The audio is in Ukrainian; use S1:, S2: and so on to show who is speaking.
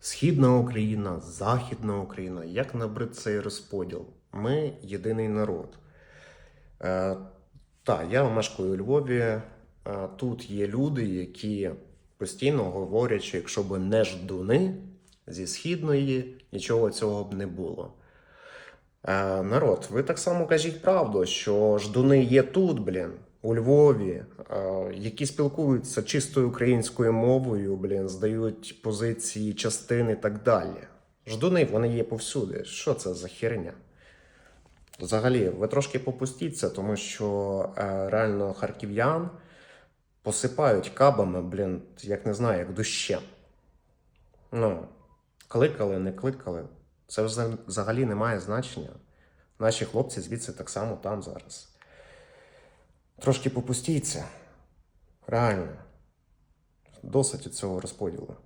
S1: Східна Україна, Західна Україна, як набрид цей розподіл? Ми єдиний народ. Е, так, я мешкаю у Львові. Е, тут є люди, які постійно говорять, що якщо б не ждуни зі східної, нічого цього б не було. Е, народ, ви так само кажіть правду, що ждуни є тут, блін, у Львові, е, які спілкуються чистою українською мовою, блін, здають позиції, частини і так далі. Ждуни, вони є повсюди. Що це за херня? Взагалі, ви трошки попустіться, тому що е, реально харків'ян посипають кабами, блін, як не знаю, як дощем. Ну, кликали, не кликали. Це взагалі не має значення. Наші хлопці звідси так само там зараз. Трошки попустіться. Реально. Досить цього розподілу.